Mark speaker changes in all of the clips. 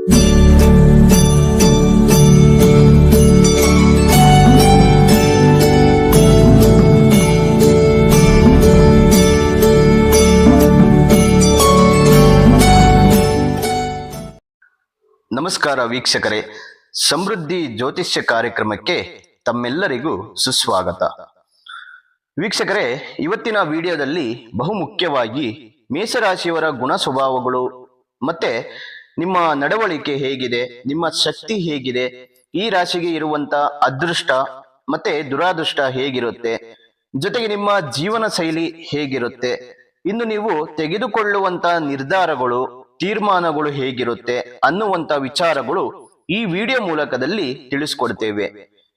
Speaker 1: ನಮಸ್ಕಾರ ವೀಕ್ಷಕರೇ. ಸಮೃದ್ಧಿ ಜ್ಯೋತಿಷ್ಯ ಕಾರ್ಯಕ್ರಮಕ್ಕೆ ತಮ್ಮೆಲ್ಲರಿಗೂ ಸುಸ್ವಾಗತ. ವೀಕ್ಷಕರೇ, ಇವತ್ತಿನ ವಿಡಿಯೋದಲ್ಲಿ ಬಹುಮುಖ್ಯವಾಗಿ ಮೇಷರಾಶಿಯವರ ಗುಣ ಸ್ವಭಾವಗಳು ಮತ್ತೆ ನಿಮ್ಮ ನಡವಳಿಕೆ ಹೇಗಿದೆ? ನಿಮ್ಮ ಶಕ್ತಿ ಹೇಗಿದೆ? ಈ ರಾಶಿಗೆ ಇರುವಂತ ಅದೃಷ್ಟ ಮತ್ತೆ ದುರಾದೃಷ್ಟ ಹೇಗಿರುತ್ತೆ? ಜೊತೆಗೆ ನಿಮ್ಮ ಜೀವನ ಶೈಲಿ ಹೇಗಿರುತ್ತೆ? ಇನ್ನು ನೀವು ತೆಗೆದುಕೊಳ್ಳುವಂತ ನಿರ್ಧಾರಗಳು, ತೀರ್ಮಾನಗಳು ಹೇಗಿರುತ್ತೆ ಅನ್ನುವಂತ ವಿಚಾರಗಳು ಈ ವಿಡಿಯೋ ಮೂಲಕದಲ್ಲಿ ತಿಳಿಸ್ಕೊಡ್ತೇವೆ.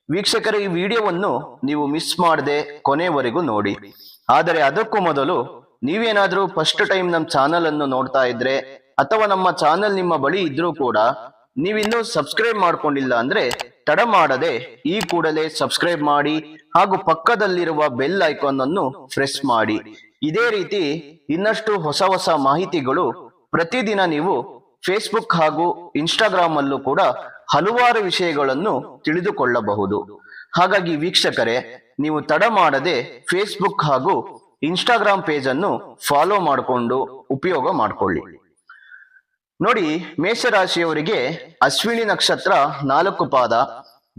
Speaker 1: ವೀಕ್ಷಕರ, ಈ ವಿಡಿಯೋವನ್ನು ನೀವು ಮಿಸ್ ಮಾಡದೆ ಕೊನೆವರೆಗೂ ನೋಡಿ. ಆದರೆ ಅದಕ್ಕೂ ಮೊದಲು ನೀವೇನಾದ್ರೂ ಫಸ್ಟ್ ಟೈಮ್ ನಮ್ಮ ಚಾನಲ್ ಅನ್ನು ನೋಡ್ತಾ ಇದ್ರೆ ಅಥವಾ ನಮ್ಮ ಚಾನೆಲ್ ನಿಮ್ಮ ಬಳಿ ಇದ್ರೂ ಕೂಡ ನೀವಿನ್ನೂ ಸಬ್ಸ್ಕ್ರೈಬ್ ಮಾಡ್ಕೊಂಡಿಲ್ಲ ಅಂದ್ರೆ ತಡ ಮಾಡದೆ ಈ ಕೂಡಲೇ ಸಬ್ಸ್ಕ್ರೈಬ್ ಮಾಡಿ ಹಾಗೂ ಪಕ್ಕದಲ್ಲಿರುವ ಬೆಲ್ ಐಕಾನ್ ಅನ್ನು ಪ್ರೆಸ್ ಮಾಡಿ. ಇದೇ ರೀತಿ ಇನ್ನಷ್ಟು ಹೊಸ ಹೊಸ ಮಾಹಿತಿಗಳು ಪ್ರತಿದಿನ ನೀವು ಫೇಸ್ಬುಕ್ ಹಾಗೂ ಇನ್ಸ್ಟಾಗ್ರಾಮ್ ಅಲ್ಲೂ ಕೂಡ ಹಲವಾರು ವಿಷಯಗಳನ್ನು ತಿಳಿದುಕೊಳ್ಳಬಹುದು. ಹಾಗಾಗಿ ವೀಕ್ಷಕರೇ, ನೀವು ತಡ ಮಾಡದೆ ಫೇಸ್ಬುಕ್ ಹಾಗೂ ಇನ್ಸ್ಟಾಗ್ರಾಮ್ ಪೇಜ್ ಅನ್ನು ಫಾಲೋ ಮಾಡಿಕೊಂಡು ಉಪಯೋಗ ಮಾಡಿಕೊಳ್ಳಿ. ನೋಡಿ, ಮೇಷರಾಶಿಯವರಿಗೆ ಅಶ್ವಿನಿ ನಕ್ಷತ್ರ ನಾಲ್ಕು ಪಾದ,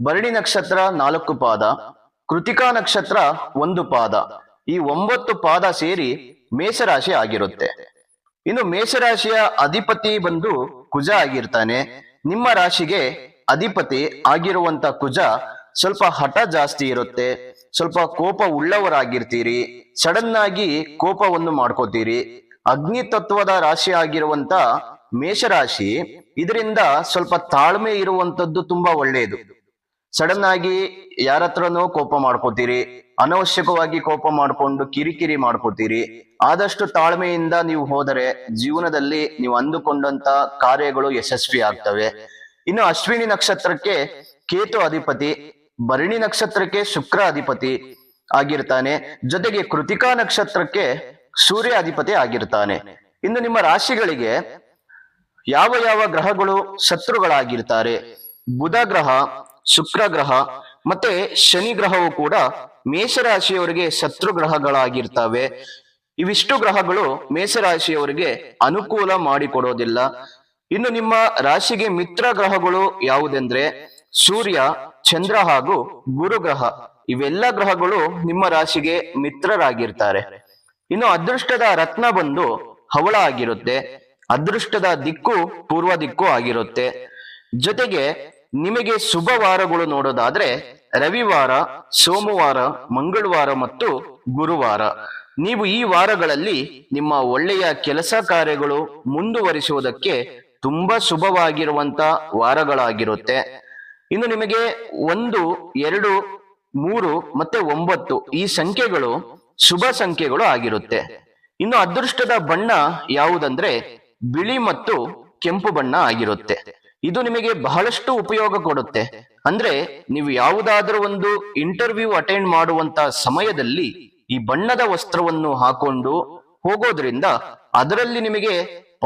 Speaker 1: ಭರಣಿ ನಕ್ಷತ್ರ ನಾಲ್ಕು ಪಾದ, ಕೃತಿಕಾ ನಕ್ಷತ್ರ ಒಂದು ಪಾದ. ಈ ಒಂಬತ್ತು ಪಾದ ಸೇರಿ ಮೇಷರಾಶಿ ಆಗಿರುತ್ತೆ. ಇನ್ನು ಮೇಷರಾಶಿಯ ಅಧಿಪತಿ ಬಂದು ಕುಜ ಆಗಿರ್ತಾನೆ. ನಿಮ್ಮ ರಾಶಿಗೆ ಅಧಿಪತಿ ಆಗಿರುವಂತ ಕುಜ ಸ್ವಲ್ಪ ಹಠ ಜಾಸ್ತಿ ಇರುತ್ತೆ. ಸ್ವಲ್ಪ ಕೋಪ ಉಳ್ಳವರಾಗಿರ್ತೀರಿ. ಸಡನ್ ಆಗಿ ಕೋಪವನ್ನು ಮಾಡ್ಕೋತೀರಿ. ಅಗ್ನಿ ತತ್ವದ ರಾಶಿ ಆಗಿರುವಂತ ಮೇಷರಾಶಿ, ಇದರಿಂದ ಸ್ವಲ್ಪ ತಾಳ್ಮೆ ಇರುವಂತದ್ದು ತುಂಬಾ ಒಳ್ಳೆಯದು. ಸಡನ್ ಆಗಿ ಯಾರತ್ರನೋ ಕೋಪ ಮಾಡ್ಕೋತೀರಿ, ಅನವಶ್ಯಕವಾಗಿ ಕೋಪ ಮಾಡ್ಕೊಂಡು ಕಿರಿಕಿರಿ ಮಾಡ್ಕೋತೀರಿ, ಆದಷ್ಟು ತಾಳ್ಮೆಯಿಂದ ನೀವು ಹೋದರೆ ಜೀವನದಲ್ಲಿ ನೀವು ಅಂದುಕೊಂಡಂತ ಕಾರ್ಯಗಳು ಯಶಸ್ವಿ ಆಗ್ತವೆ. ಇನ್ನು ಅಶ್ವಿನಿ ನಕ್ಷತ್ರಕ್ಕೆ ಕೇತು ಅಧಿಪತಿ, ಭರಣಿ ನಕ್ಷತ್ರಕ್ಕೆ ಶುಕ್ರ ಅಧಿಪತಿ ಆಗಿರ್ತಾನೆ. ಜೊತೆಗೆ ಕೃತಿಕಾ ನಕ್ಷತ್ರಕ್ಕೆ ಸೂರ್ಯ ಅಧಿಪತಿ ಆಗಿರ್ತಾನೆ. ಇನ್ನು ನಿಮ್ಮ ರಾಶಿಗಳಿಗೆ ಯಾವ ಯಾವ ಗ್ರಹಗಳು ಶತ್ರುಗಳಾಗಿರ್ತಾರೆ? ಬುಧ ಗ್ರಹ, ಶುಕ್ರ ಗ್ರಹ, ಮತ್ತೆ ಶನಿ ಗ್ರಹವು ಕೂಡ ಮೇಷರಾಶಿಯವರಿಗೆ ಶತ್ರು ಗ್ರಹಗಳಾಗಿರ್ತವೆ. ಇವಿಷ್ಟು ಗ್ರಹಗಳು ಮೇಷರಾಶಿಯವರಿಗೆ ಅನುಕೂಲ ಮಾಡಿಕೊಡೋದಿಲ್ಲ. ಇನ್ನು ನಿಮ್ಮ ರಾಶಿಗೆ ಮಿತ್ರ ಗ್ರಹಗಳು ಯಾವುದೆಂದ್ರೆ ಸೂರ್ಯ, ಚಂದ್ರ ಹಾಗೂ ಗುರು ಗ್ರಹ. ಇವೆಲ್ಲ ಗ್ರಹಗಳು ನಿಮ್ಮ ರಾಶಿಗೆ ಮಿತ್ರರಾಗಿರ್ತಾರೆ. ಇನ್ನು ಅದೃಷ್ಟದ ರತ್ನ ಬಂದು ಹವಳ ಆಗಿರುತ್ತೆ. ಅದೃಷ್ಟದ ದಿಕ್ಕು ಪೂರ್ವ ದಿಕ್ಕು ಆಗಿರುತ್ತೆ. ಜೊತೆಗೆ ನಿಮಗೆ ಶುಭ ವಾರಗಳು ನೋಡೋದಾದ್ರೆ ರವಿವಾರ, ಸೋಮವಾರ, ಮಂಗಳವಾರ ಮತ್ತು ಗುರುವಾರ. ನೀವು ಈ ವಾರಗಳಲ್ಲಿ ನಿಮ್ಮ ಒಳ್ಳೆಯ ಕೆಲಸ ಕಾರ್ಯಗಳು ಮುಂದುವರಿಸುವುದಕ್ಕೆ ತುಂಬಾ ಶುಭವಾಗಿರುವಂತ ವಾರಗಳಾಗಿರುತ್ತೆ. ಇನ್ನು ನಿಮಗೆ ಒಂದು, ಎರಡು, ಮೂರು ಮತ್ತೆ ಒಂಬತ್ತು ಈ ಸಂಖ್ಯೆಗಳು ಶುಭ ಸಂಖ್ಯೆಗಳು ಆಗಿರುತ್ತೆ. ಇನ್ನು ಅದೃಷ್ಟದ ಬಣ್ಣ ಯಾವುದಂದ್ರೆ ಬಿಳಿ ಮತ್ತು ಕೆಂಪು ಬಣ್ಣ ಆಗಿರುತ್ತೆ. ಇದು ನಿಮಗೆ ಬಹಳಷ್ಟು ಉಪಯೋಗ ಕೊಡುತ್ತೆ. ಅಂದ್ರೆ ನೀವು ಯಾವುದಾದ್ರೂ ಒಂದು ಇಂಟರ್ವ್ಯೂ ಅಟೆಂಡ್ ಮಾಡುವಂತ ಸಮಯದಲ್ಲಿ ಈ ಬಣ್ಣದ ವಸ್ತ್ರವನ್ನು ಹಾಕೊಂಡು ಹೋಗೋದ್ರಿಂದ ಅದರಲ್ಲಿ ನಿಮಗೆ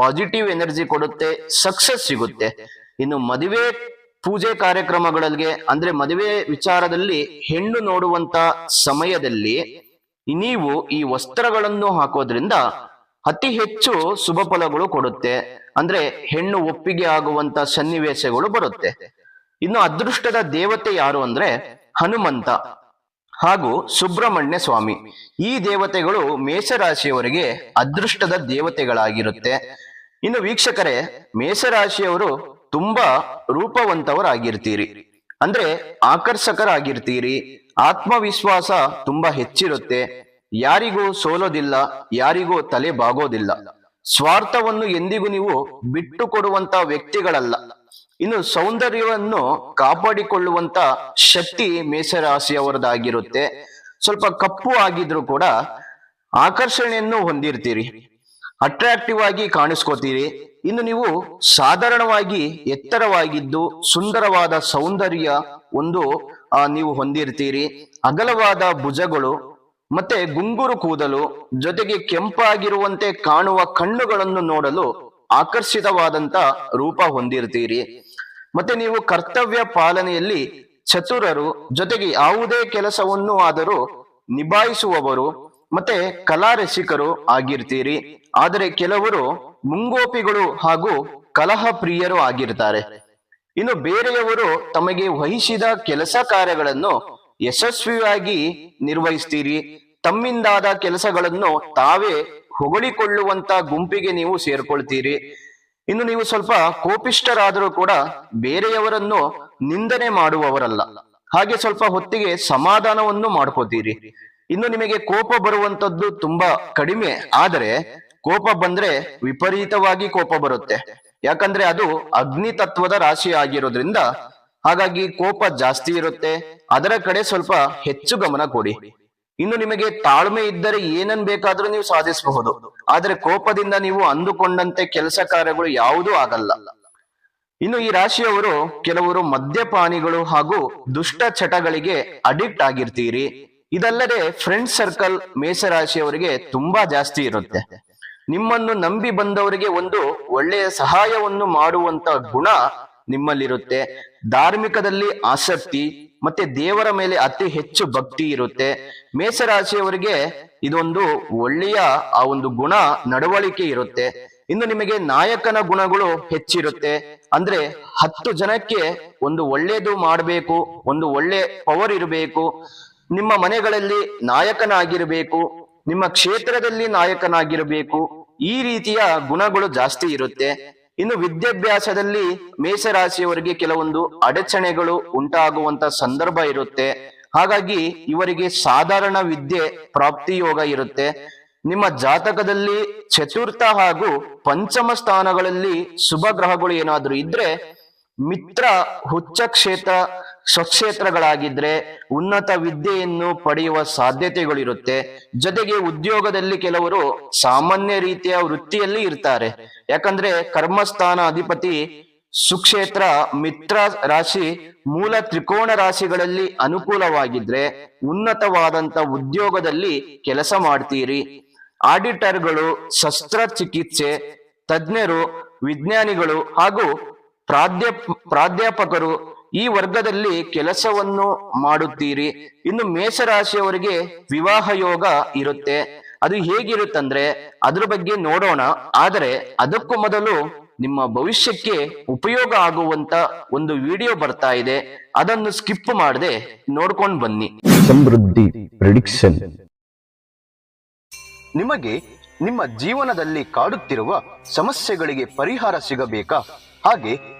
Speaker 1: ಪಾಸಿಟಿವ್ ಎನರ್ಜಿ ಕೊಡುತ್ತೆ, ಸಕ್ಸಸ್ ಸಿಗುತ್ತೆ. ಇನ್ನು ಮದುವೆ ಪೂಜೆ ಕಾರ್ಯಕ್ರಮಗಳಿಗೆ, ಅಂದ್ರೆ ಮದುವೆ ವಿಚಾರದಲ್ಲಿ ಹೆಣ್ಣು ನೋಡುವಂತ ಸಮಯದಲ್ಲಿ ನೀವು ಈ ವಸ್ತ್ರಗಳನ್ನು ಹಾಕೋದ್ರಿಂದ ಅತಿ ಹೆಚ್ಚು ಶುಭ ಫಲಗಳು ಕೊಡುತ್ತೆ. ಅಂದ್ರೆ ಹೆಣ್ಣು ಒಪ್ಪಿಗೆ ಆಗುವಂತ ಸನ್ನಿವೇಶಗಳು ಬರುತ್ತೆ. ಇನ್ನು ಅದೃಷ್ಟದ ದೇವತೆ ಯಾರು ಅಂದ್ರೆ ಹನುಮಂತ ಹಾಗೂ ಸುಬ್ರಹ್ಮಣ್ಯ ಸ್ವಾಮಿ. ಈ ದೇವತೆಗಳು ಮೇಷರಾಶಿಯವರಿಗೆ ಅದೃಷ್ಟದ ದೇವತೆಗಳಾಗಿರುತ್ತೆ. ಇನ್ನು ವೀಕ್ಷಕರೇ, ಮೇಷರಾಶಿಯವರು ತುಂಬಾ ರೂಪವಂತವರಾಗಿರ್ತೀರಿ. ಅಂದ್ರೆ ಆಕರ್ಷಕರಾಗಿರ್ತೀರಿ. ಆತ್ಮವಿಶ್ವಾಸ ತುಂಬಾ ಹೆಚ್ಚಿರುತ್ತೆ. ಯಾರಿಗೂ ಸೋಲೋದಿಲ್ಲ, ಯಾರಿಗೂ ತಲೆ ಬಾಗೋದಿಲ್ಲ. ಸ್ವಾರ್ಥವನ್ನು ಎಂದಿಗೂ ನೀವು ಬಿಟ್ಟು ಕೊಡುವಂತ ವ್ಯಕ್ತಿಗಳಲ್ಲ. ಇನ್ನು ಸೌಂದರ್ಯವನ್ನು ಕಾಪಾಡಿಕೊಳ್ಳುವಂತ ಶಕ್ತಿ ಮೇಷರಾಶಿಯವರದಾಗಿರುತ್ತೆ. ಸ್ವಲ್ಪ ಕಪ್ಪು ಆಗಿದ್ರು ಕೂಡ ಆಕರ್ಷಣೆಯನ್ನು ಹೊಂದಿರ್ತೀರಿ. ಅಟ್ರಾಕ್ಟಿವ್ ಆಗಿ ಕಾಣಿಸ್ಕೋತೀರಿ. ಇನ್ನು ನೀವು ಸಾಧಾರಣವಾಗಿ ಎತ್ತರವಾಗಿದ್ದು ಸುಂದರವಾದ ಸೌಂದರ್ಯ ಒಂದು ನೀವು ಹೊಂದಿರ್ತೀರಿ. ಅಗಲವಾದ ಭುಜಗಳು ಮತ್ತೆ ಗುಂಗುರು ಕೂದಲು ಜೊತೆಗೆ ಕೆಂಪಾಗಿರುವಂತೆ ಕಾಣುವ ಕಣ್ಣುಗಳನ್ನು ನೋಡಲು ಆಕರ್ಷಿತವಾದಂತ ರೂಪ ಹೊಂದಿರ್ತೀರಿ. ಮತ್ತೆ ನೀವು ಕರ್ತವ್ಯ ಪಾಲನೆಯಲ್ಲಿ ಚತುರರು, ಜೊತೆಗೆ ಯಾವುದೇ ಕೆಲಸವನ್ನು ಆದರೂ ನಿಭಾಯಿಸುವವರು, ಮತ್ತೆ ಕಲಾ ರಸಿಕರು ಆಗಿರ್ತೀರಿ. ಆದರೆ ಕೆಲವರು ಮುಂಗೋಪಿಗಳು ಹಾಗೂ ಕಲಹ ಪ್ರಿಯರು ಆಗಿರ್ತಾರೆ. ಇನ್ನು ಬೇರೆಯವರು ತಮಗೆ ವಹಿಸಿದ ಕೆಲಸ ಕಾರ್ಯಗಳನ್ನು ಯಶಸ್ವಿಯಾಗಿ ನಿರ್ವಹಿಸ್ತೀರಿ. ತಮ್ಮಿಂದಾದ ಕೆಲಸಗಳನ್ನು ತಾವೇ ಹೊಗಳಿಕೊಳ್ಳುವಂತ ಗುಂಪಿಗೆ ನೀವು ಸೇರ್ಕೊಳ್ತೀರಿ. ಇನ್ನು ನೀವು ಸ್ವಲ್ಪ ಕೋಪಿಷ್ಟರಾದರೂ ಕೂಡ ಬೇರೆಯವರನ್ನು ನಿಂದನೆ ಮಾಡುವವರಲ್ಲ. ಹಾಗೆ ಸ್ವಲ್ಪ ಹೊತ್ತಿಗೆ ಸಮಾಧಾನವನ್ನು ಮಾಡ್ಕೋತೀರಿ. ಇನ್ನು ನಿಮಗೆ ಕೋಪ ಬರುವಂತದ್ದು ತುಂಬಾ ಕಡಿಮೆ. ಆದರೆ ಕೋಪ ಬಂದ್ರೆ ವಿಪರೀತವಾಗಿ ಕೋಪ ಬರುತ್ತೆ. ಯಾಕಂದ್ರೆ ಅದು ಅಗ್ನಿ ತತ್ವದ ರಾಶಿ ಆಗಿರೋದ್ರಿಂದ ಹಾಗಾಗಿ ಕೋಪ ಜಾಸ್ತಿ ಇರುತ್ತೆ. ಅದರ ಕಡೆ ಸ್ವಲ್ಪ ಹೆಚ್ಚು ಗಮನ ಕೊಡಿ. ಇನ್ನು ನಿಮಗೆ ತಾಳ್ಮೆ ಇದ್ದರೆ ಏನನ್ ಬೇಕಾದ್ರೂ ನೀವು ಸಾಧಿಸಬಹುದು. ಆದ್ರೆ ಕೋಪದಿಂದ ನೀವು ಅಂದುಕೊಂಡಂತೆ ಕೆಲಸ ಕಾರ್ಯಗಳು ಯಾವುದೂ ಆಗಲ್ಲ. ಇನ್ನು ಈ ರಾಶಿಯವರು ಕೆಲವರು ಮದ್ಯಪಾನಿಗಳು ಹಾಗೂ ದುಷ್ಟ ಚಟಗಳಿಗೆ ಅಡಿಕ್ಟ್ ಆಗಿರ್ತೀರಿ. ಇದಲ್ಲದೆ ಫ್ರೆಂಡ್ ಸರ್ಕಲ್ ಮೇಷರಾಶಿಯವರಿಗೆ ತುಂಬಾ ಜಾಸ್ತಿ ಇರುತ್ತೆ. ನಿಮ್ಮನ್ನು ನಂಬಿ ಬಂದವರಿಗೆ ಒಂದು ಒಳ್ಳೆಯ ಸಹಾಯವನ್ನು ಮಾಡುವಂತ ಗುಣ ನಿಮ್ಮಲ್ಲಿರುತ್ತೆ. ಧಾರ್ಮಿಕದಲ್ಲಿ ಆಸಕ್ತಿ ಮತ್ತೆ ದೇವರ ಮೇಲೆ ಅತಿ ಹೆಚ್ಚು ಭಕ್ತಿ ಇರುತ್ತೆ. ಮೇಷರಾಶಿಯವರಿಗೆ ಇದೊಂದು ಒಳ್ಳೆಯ, ಆ ಒಂದು ಗುಣ ನಡವಳಿಕೆ ಇರುತ್ತೆ. ಇನ್ನು ನಿಮಗೆ ನಾಯಕನ ಗುಣಗಳು ಹೆಚ್ಚಿರುತ್ತೆ. ಅಂದ್ರೆ ಹತ್ತು ಜನಕ್ಕೆ ಒಂದು ಒಳ್ಳೇದು ಮಾಡಬೇಕು, ಒಂದು ಒಳ್ಳೆ ಪವರ್ ಇರಬೇಕು. ನಿಮ್ಮ ಮನೆಗಳಲ್ಲಿ ನಾಯಕನಾಗಿರಬೇಕು, ನಿಮ್ಮ ಕ್ಷೇತ್ರದಲ್ಲಿ ನಾಯಕನಾಗಿರಬೇಕು. ಈ ರೀತಿಯ ಗುಣಗಳು ಜಾಸ್ತಿ ಇರುತ್ತೆ. ಇನ್ನು ವಿದ್ಯಾಭ್ಯಾಸದಲ್ಲಿ ಮೇಷರಾಶಿಯವರಿಗೆ ಕೆಲವೊಂದು ಅಡಚಣೆಗಳು ಉಂಟಾಗುವಂತ ಸಂದರ್ಭ ಇರುತ್ತೆ. ಹಾಗಾಗಿ ಇವರಿಗೆ ಸಾಧಾರಣ ವಿದ್ಯೆ ಪ್ರಾಪ್ತಿ ಯೋಗ ಇರುತ್ತೆ. ನಿಮ್ಮ ಜಾತಕದಲ್ಲಿ ಚತುರ್ಥ ಹಾಗೂ ಪಂಚಮ ಸ್ಥಾನಗಳಲ್ಲಿ ಶುಭ ಗ್ರಹಗಳು ಏನಾದ್ರೂ ಇದ್ರೆ ಮಿತ್ರ ಹುಚ್ಚ ಕ್ಷೇತ್ರ ಸ್ವಕ್ಷೇತ್ರಗಳಾಗಿದ್ರೆ ಉನ್ನತ ವಿದ್ಯೆಯನ್ನು ಪಡೆಯುವ ಸಾಧ್ಯತೆಗಳಿರುತ್ತೆ. ಜೊತೆಗೆ ಉದ್ಯೋಗದಲ್ಲಿ ಕೆಲವರು ಸಾಮಾನ್ಯ ರೀತಿಯ ವೃತ್ತಿಯಲ್ಲಿ ಇರ್ತಾರೆ. ಯಾಕಂದ್ರೆ ಕರ್ಮಸ್ಥಾನ ಅಧಿಪತಿ ಸುಕ್ಷೇತ್ರ ಮಿತ್ರ ರಾಶಿ ಮೂಲ ತ್ರಿಕೋಣ ರಾಶಿಗಳಲ್ಲಿ ಅನುಕೂಲವಾಗಿದ್ರೆ ಉನ್ನತವಾದಂತ ಉದ್ಯೋಗದಲ್ಲಿ ಕೆಲಸ ಮಾಡ್ತೀರಿ. ಆಡಿಟರ್ಗಳು, ಶಸ್ತ್ರಚಿಕಿತ್ಸೆ, ತಜ್ಞರು, ವಿಜ್ಞಾನಿಗಳು ಹಾಗೂ ಪ್ರಾಧ್ಯಾಪ ಪ್ರಾಧ್ಯಾಪಕರು ಈ ವರ್ಗದಲ್ಲಿ ಕೆಲಸವನ್ನು ಮಾಡುತ್ತೀರಿ. ಇನ್ನು ಮೇಷರಾಶಿಯವರಿಗೆ ವಿವಾಹ ಯೋಗ ಇರುತ್ತೆ. ಅದು ಹೇಗಿರುತ್ತಂದ್ರೆ ಅದ್ರ ಬಗ್ಗೆ ನೋಡೋಣ. ಆದರೆ ಅದಕ್ಕೂ ಮೊದಲು ನಿಮ್ಮ ಭವಿಷ್ಯಕ್ಕೆ ಉಪಯೋಗ ಆಗುವಂತ ಒಂದು ವಿಡಿಯೋ ಬರ್ತಾ ಇದೆ. ಅದನ್ನು ಸ್ಕಿಪ್ ಮಾಡದೆ ನೋಡ್ಕೊಂಡು ಬನ್ನಿ.
Speaker 2: ಸಮೃದ್ಧಿ ಪ್ರಿಡಿಕ್ಷನ್.
Speaker 1: ನಿಮಗೆ ನಿಮ್ಮ ಜೀವನದಲ್ಲಿ ಕಾಡುತ್ತಿರುವ ಸಮಸ್ಯೆಗಳಿಗೆ ಪರಿಹಾರ ಸಿಗಬೇಕಾ? ಹಾಗೆ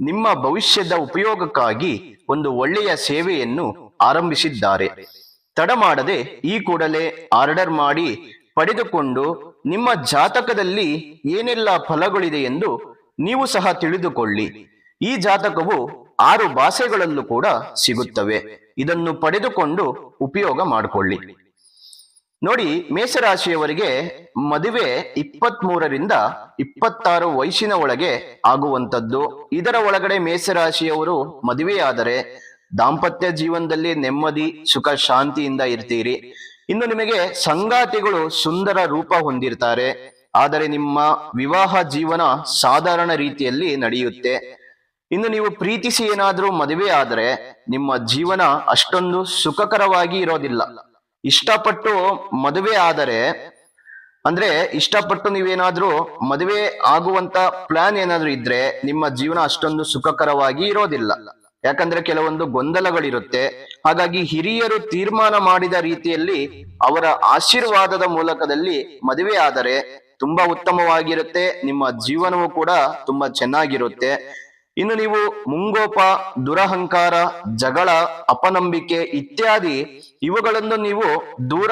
Speaker 1: ನಿಮ್ಮ ಭವಿಷ್ಯದ ಉಪಯೋಗಕ್ಕಾಗಿ ಒಂದು ಒಳ್ಳೆಯ ಸೇವೆಯನ್ನು ಆರಂಭಿಸಿದ್ದಾರೆ. ತಡ ಮಾಡದೆ ಈ ಕೂಡಲೇ ಆರ್ಡರ್ ಮಾಡಿ ಪಡೆದುಕೊಂಡು ನಿಮ್ಮ ಜಾತಕದಲ್ಲಿ ಏನೆಲ್ಲ ಫಲಗಳಿದೆ ಎಂದು ನೀವು ಸಹ ತಿಳಿದುಕೊಳ್ಳಿ. ಈ ಜಾತಕವು ಆರು ಭಾಷೆಗಳಲ್ಲೂ ಕೂಡ ಸಿಗುತ್ತವೆ. ಇದನ್ನು ಪಡೆದುಕೊಂಡು ಉಪಯೋಗ ಮಾಡಿಕೊಳ್ಳಿ. ನೋಡಿ, ಮೇಷರಾಶಿಯವರಿಗೆ ಮದುವೆ ಇಪ್ಪತ್ತ್ ಮೂರರಿಂದ ಇಪ್ಪತ್ತಾರು ವಯಸ್ಸಿನ ಒಳಗೆ ಆಗುವಂತದ್ದು ಇದರ ಒಳಗಡೆ ಮೇಷರಾಶಿಯವರು ಮದುವೆಯಾದರೆ ದಾಂಪತ್ಯ ಜೀವನದಲ್ಲಿ ನೆಮ್ಮದಿ, ಸುಖ, ಶಾಂತಿಯಿಂದ ಇರ್ತೀರಿ. ಇನ್ನು ನಿಮಗೆ ಸಂಗಾತಿಗಳು ಸುಂದರ ರೂಪ ಹೊಂದಿರ್ತಾರೆ. ಆದರೆ ನಿಮ್ಮ ವಿವಾಹ ಜೀವನ ಸಾಧಾರಣ ರೀತಿಯಲ್ಲಿ ನಡೆಯುತ್ತೆ. ಇನ್ನು ನೀವು ಪ್ರೀತಿಸಿ ಏನಾದರೂ ಮದುವೆ ಆದರೆ ನಿಮ್ಮ ಜೀವನ ಅಷ್ಟೊಂದು ಸುಖಕರವಾಗಿ ಇರೋದಿಲ್ಲ. ಇಷ್ಟಪಟ್ಟು ಮದುವೆ ಆದರೆ, ಅಂದ್ರೆ ಇಷ್ಟಪಟ್ಟು ನೀವೇನಾದ್ರೂ ಮದುವೆ ಆಗುವಂತ ಪ್ಲಾನ್ ಏನಾದ್ರೂ ಇದ್ರೆ ನಿಮ್ಮ ಜೀವನ ಅಷ್ಟೊಂದು ಸುಖಕರವಾಗಿ ಇರೋದಿಲ್ಲ. ಯಾಕಂದ್ರೆ ಕೆಲವೊಂದು ಗೊಂದಲಗಳಿರುತ್ತೆ. ಹಾಗಾಗಿ ಹಿರಿಯರು ತೀರ್ಮಾನ ಮಾಡಿದ ರೀತಿಯಲ್ಲಿ ಅವರ ಆಶೀರ್ವಾದದ ಮೂಲಕದಲ್ಲಿ ಮದುವೆ ಆದರೆ ತುಂಬಾ ಉತ್ತಮವಾಗಿರುತ್ತೆ. ನಿಮ್ಮ ಜೀವನವು ಕೂಡ ತುಂಬಾ ಚೆನ್ನಾಗಿರುತ್ತೆ. ಇನ್ನು ನೀವು ಮುಂಗೋಪ, ದುರಹಂಕಾರ, ಜಗಳ, ಅಪನಂಬಿಕೆ ಇತ್ಯಾದಿ ಇವುಗಳನ್ನು ನೀವು ದೂರ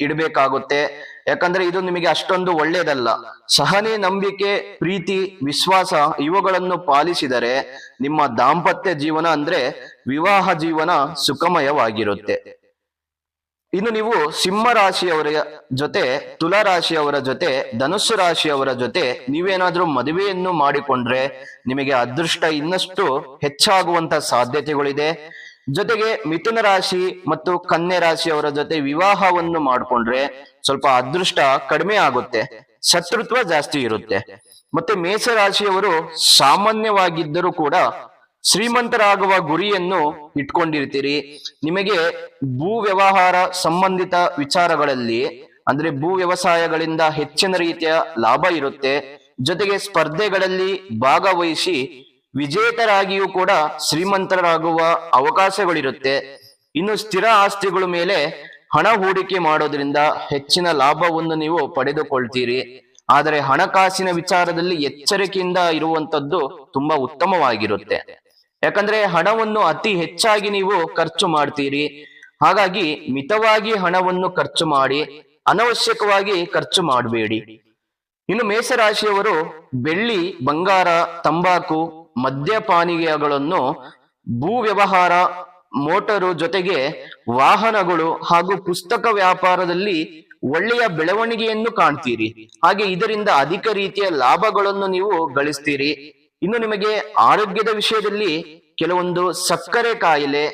Speaker 1: ಇಡಬೇಕಾಗುತ್ತೆ. ಯಾಕಂದ್ರೆ ಇದು ನಿಮಗೆ ಅಷ್ಟೊಂದು ಒಳ್ಳೆಯದಲ್ಲ. ಸಹನೆ, ನಂಬಿಕೆ, ಪ್ರೀತಿ, ವಿಶ್ವಾಸ ಇವುಗಳನ್ನು ಪಾಲಿಸಿದರೆ ನಿಮ್ಮ ದಾಂಪತ್ಯ ಜೀವನ ಅಂದ್ರೆ ವಿವಾಹ ಜೀವನ ಸುಖಮಯವಾಗಿರುತ್ತೆ. ಇನ್ನು ನೀವು ಸಿಂಹ ರಾಶಿಯವರ ಜೊತೆ, ತುಲಾ ರಾಶಿಯವರ ಜೊತೆ, ಧನುಸ್ಸು ರಾಶಿಯವರ ಜೊತೆ ನೀವೇನಾದ್ರೂ ಮದುವೆಯನ್ನು ಮಾಡಿಕೊಂಡ್ರೆ ನಿಮಗೆ ಅದೃಷ್ಟ ಇನ್ನಷ್ಟು ಹೆಚ್ಚಾಗುವಂತ ಸಾಧ್ಯತೆಗಳಿದೆ. ಜೊತೆಗೆ ಮಿಥುನ ರಾಶಿ ಮತ್ತು ಕನ್ಯೆ ರಾಶಿಯವರ ಜೊತೆ ವಿವಾಹವನ್ನು ಮಾಡಿಕೊಂಡ್ರೆ ಸ್ವಲ್ಪ ಅದೃಷ್ಟ ಕಡಿಮೆ ಆಗುತ್ತೆ, ಶತ್ರುತ್ವ ಜಾಸ್ತಿ ಇರುತ್ತೆ. ಮತ್ತೆ ಮೇಷರಾಶಿಯವರು ಸಾಮಾನ್ಯವಾಗಿದ್ದರೂ ಕೂಡ ಶ್ರೀಮಂತರಾಗುವ ಗುರಿಯನ್ನು ಇಟ್ಕೊಂಡಿರ್ತೀರಿ. ನಿಮಗೆ ಭೂ ವ್ಯವಹಾರ ಸಂಬಂಧಿತ ವಿಚಾರಗಳಲ್ಲಿ, ಅಂದ್ರೆ ಭೂ ವ್ಯವಸಾಯಗಳಿಂದ ಹೆಚ್ಚಿನ ರೀತಿಯ ಲಾಭ ಇರುತ್ತೆ. ಜೊತೆಗೆ ಸ್ಪರ್ಧೆಗಳಲ್ಲಿ ಭಾಗವಹಿಸಿ ವಿಜೇತರಾಗಿಯೂ ಕೂಡ ಶ್ರೀಮಂತರಾಗುವ ಅವಕಾಶಗಳಿರುತ್ತೆ. ಇನ್ನು ಸ್ಥಿರ ಆಸ್ತಿಗಳ ಮೇಲೆ ಹಣ ಹೂಡಿಕೆ ಮಾಡೋದ್ರಿಂದ ಹೆಚ್ಚಿನ ಲಾಭವನ್ನು ನೀವು ಪಡೆದುಕೊಳ್ತೀರಿ. ಆದರೆ ಹಣಕಾಸಿನ ವಿಚಾರದಲ್ಲಿ ಎಚ್ಚರಿಕೆಯಿಂದ ಇರುವಂತದ್ದು ತುಂಬಾ ಉತ್ತಮವಾಗಿರುತ್ತೆ. ಯಾಕಂದ್ರೆ ಹಣವನ್ನು ಅತಿ ಹೆಚ್ಚಾಗಿ ನೀವು ಖರ್ಚು ಮಾಡ್ತೀರಿ. ಹಾಗಾಗಿ ಮಿತವಾಗಿ ಹಣವನ್ನು ಖರ್ಚು ಮಾಡಿ, ಅನವಶ್ಯಕವಾಗಿ ಖರ್ಚು ಮಾಡಬೇಡಿ. ಇನ್ನು ಮೇಷರಾಶಿಯವರು ಬೆಳ್ಳಿ, ಬಂಗಾರ, ತಂಬಾಕು ಮದ್ಯಪಾನೀಯಗಳನ್ನು ಭೂ ವ್ಯವಹಾರ, ಮೋಟರು ಜೊತೆಗೆ ವಾಹನಗಳು ಹಾಗೂ ಪುಸ್ತಕ ವ್ಯಾಪಾರದಲ್ಲಿ ಒಳ್ಳೆಯ ಬೆಳವಣಿಗೆಯನ್ನು ಕಾಣ್ತೀರಿ. ಹಾಗೆ ಇದರಿಂದ ಅಧಿಕ ರೀತಿಯ ಲಾಭಗಳನ್ನು ನೀವು ಗಳಿಸ್ತೀರಿ. ಇನ್ನು ನಿಮಗೆ ಆರೋಗ್ಯದ ವಿಷಯದಲ್ಲಿ ಕೆಲವೊಂದು ಸಕ್ಕರೆ ಕಾಯಿಲೆ,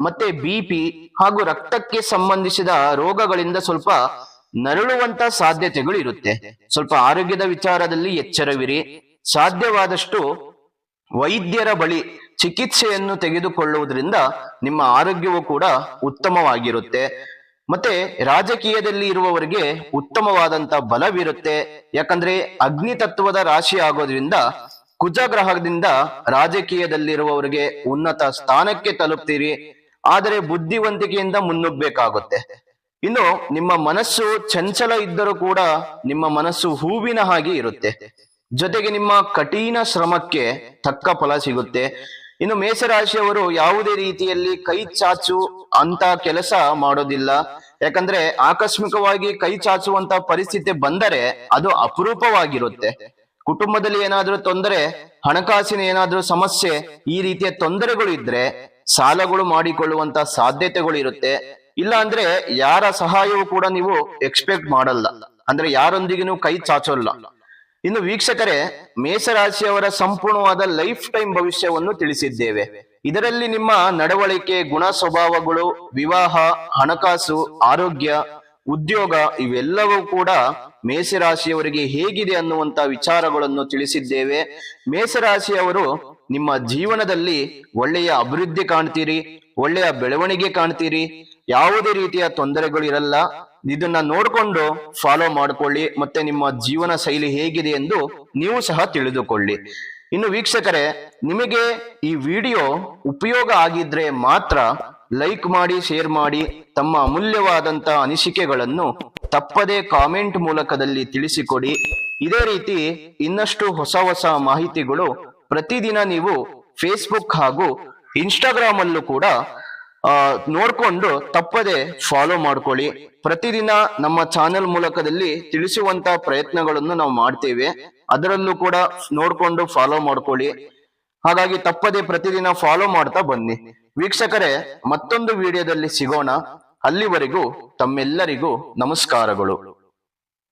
Speaker 1: ಮತ್ತೆ ಬಿಪಿ ಹಾಗೂ ರಕ್ತಕ್ಕೆ ಸಂಬಂಧಿಸಿದ ರೋಗಗಳಿಂದ ಸ್ವಲ್ಪ ನರಳುವಂತ ಸಾಧ್ಯತೆಗಳು ಇರುತ್ತೆ. ಸ್ವಲ್ಪ ಆರೋಗ್ಯದ ವಿಚಾರದಲ್ಲಿ ಎಚ್ಚರವಿರಿ. ಸಾಧ್ಯವಾದಷ್ಟು ವೈದ್ಯರ ಬಳಿ ಚಿಕಿತ್ಸೆಯನ್ನು ತೆಗೆದುಕೊಳ್ಳುವುದರಿಂದ ನಿಮ್ಮ ಆರೋಗ್ಯವು ಕೂಡ ಉತ್ತಮವಾಗಿರುತ್ತೆ. ಮತ್ತೆ ರಾಜಕೀಯದಲ್ಲಿ ಇರುವವರಿಗೆ ಉತ್ತಮವಾದಂತ ಬಲವಿರುತ್ತೆ. ಯಾಕಂದ್ರೆ ಅಗ್ನಿ ತತ್ವದ ರಾಶಿ ಆಗೋದ್ರಿಂದ ಕುಜ ಗ್ರಹದಿಂದ ರಾಜಕೀಯದಲ್ಲಿರುವವರಿಗೆ ಉನ್ನತ ಸ್ಥಾನಕ್ಕೆ ತಲುಪ್ತೀರಿ. ಆದರೆ ಬುದ್ಧಿವಂತಿಕೆಯಿಂದ ಮುನ್ನುಗ್ಬೇಕಾಗುತ್ತೆ. ಇನ್ನು ನಿಮ್ಮ ಮನಸ್ಸು ಚಂಚಲ ಇದ್ದರೂ ಕೂಡ ನಿಮ್ಮ ಮನಸ್ಸು ಹೂವಿನ ಹಾಗೆ ಇರುತ್ತೆ. ಜೊತೆಗೆ ನಿಮ್ಮ ಕಠಿಣ ಶ್ರಮಕ್ಕೆ ತಕ್ಕ ಫಲ ಸಿಗುತ್ತೆ. ಇನ್ನು ಮೇಷರಾಶಿಯವರು ಯಾವುದೇ ರೀತಿಯಲ್ಲಿ ಕೈ ಚಾಚು ಅಂತ ಕೆಲಸ ಮಾಡೋದಿಲ್ಲ. ಯಾಕಂದ್ರೆ ಆಕಸ್ಮಿಕವಾಗಿ ಕೈ ಚಾಚುವಂತ ಪರಿಸ್ಥಿತಿ ಬಂದರೆ ಅದು ಅಪರೂಪವಾಗಿರುತ್ತೆ. ಕುಟುಂಬದಲ್ಲಿ ಏನಾದರೂ ತೊಂದರೆ, ಹಣಕಾಸಿನ ಏನಾದರೂ ಸಮಸ್ಯೆ, ಈ ರೀತಿಯ ತೊಂದರೆಗಳು ಇದ್ರೆ ಸಾಲಗಳು ಮಾಡಿಕೊಳ್ಳುವಂತ ಸಾಧ್ಯತೆಗಳು ಇರುತ್ತೆ. ಇಲ್ಲ ಅಂದ್ರೆ ಯಾರ ಸಹಾಯವೂ ಕೂಡ ನೀವು ಎಕ್ಸ್ಪೆಕ್ಟ್ ಮಾಡಲ್ಲ. ಅಂದ್ರೆ ಯಾರೊಂದಿಗೂ ಕೈ ಚಾಚೋಲ್ಲ. ಇನ್ನು ವೀಕ್ಷಕರೇ, ಮೇಷರಾಶಿಯವರ ಸಂಪೂರ್ಣವಾದ ಲೈಫ್ ಟೈಮ್ ಭವಿಷ್ಯವನ್ನು ತಿಳಿಸಿದ್ದೇವೆ. ಇದರಲ್ಲಿ ನಿಮ್ಮ ನಡವಳಿಕೆ, ಗುಣ ಸ್ವಭಾವಗಳು, ವಿವಾಹ, ಹಣಕಾಸು, ಆರೋಗ್ಯ, ಉದ್ಯೋಗ ಇವೆಲ್ಲವೂ ಕೂಡ ಮೇಷರಾಶಿಯವರಿಗೆ ಹೇಗಿದೆ ಅನ್ನುವಂತ ವಿಚಾರಗಳನ್ನು ತಿಳಿಸಿದ್ದೇವೆ. ಮೇಸರಾಶಿಯವರು ನಿಮ್ಮ ಜೀವನದಲ್ಲಿ ಒಳ್ಳೆಯ ಅಭಿವೃದ್ಧಿ ಕಾಣ್ತೀರಿ, ಒಳ್ಳೆಯ ಬೆಳವಣಿಗೆ ಕಾಣ್ತೀರಿ, ಯಾವುದೇ ರೀತಿಯ ತೊಂದರೆಗಳು ಇರಲ್ಲ. ಇದನ್ನ ನೋಡ್ಕೊಂಡು ಫಾಲೋ ಮಾಡ್ಕೊಳ್ಳಿ, ಮತ್ತೆ ನಿಮ್ಮ ಜೀವನ ಶೈಲಿ ಹೇಗಿದೆ ಎಂದು ನೀವು ಸಹ ತಿಳಿದುಕೊಳ್ಳಿ. ಇನ್ನು ವೀಕ್ಷಕರೇ, ನಿಮಗೆ ಈ ವಿಡಿಯೋ ಉಪಯೋಗ ಆಗಿದ್ರೆ ಮಾತ್ರ ಲೈಕ್ ಮಾಡಿ, ಶೇರ್ ಮಾಡಿ, ತಮ್ಮ ಅಮೂಲ್ಯವಾದಂತ ಅನಿಸಿಕೆಗಳನ್ನು ತಪ್ಪದೇ ಕಾಮೆಂಟ್ ಮೂಲಕದಲ್ಲಿ ತಿಳಿಸಿಕೊಡಿ. ಇದೇ ರೀತಿ ಇನ್ನಷ್ಟು ಹೊಸ ಹೊಸ ಮಾಹಿತಿಗಳು ಪ್ರತಿದಿನ ನೀವು ಫೇಸ್ಬುಕ್ ಹಾಗೂ ಇನ್ಸ್ಟಾಗ್ರಾಮ್ ಅಲ್ಲೂ ಕೂಡ ನೋಡ್ಕೊಂಡು ತಪ್ಪದೆ ಫಾಲೋ ಮಾಡ್ಕೊಳ್ಳಿ. ಪ್ರತಿದಿನ ನಮ್ಮ ಚಾನೆಲ್ ಮೂಲಕದಲ್ಲಿ ತಿಳಿಸುವಂತ ಪ್ರಯತ್ನಗಳನ್ನು ನಾವು ಮಾಡ್ತೇವೆ. ಅದರಲ್ಲೂ ಕೂಡ ನೋಡ್ಕೊಂಡು ಫಾಲೋ ಮಾಡ್ಕೊಳ್ಳಿ. ಹಾಗಾಗಿ ತಪ್ಪದೆ ಪ್ರತಿದಿನ ಫಾಲೋ ಮಾಡ್ತಾ ಬನ್ನಿ. ವೀಕ್ಷಕರೇ, ಮತ್ತೊಂದು ವಿಡಿಯೋದಲ್ಲಿ ಸಿಗೋಣ. ಅಲ್ಲಿವರೆಗೂ ತಮ್ಮೆಲ್ಲರಿಗೂ ನಮಸ್ಕಾರಗಳು.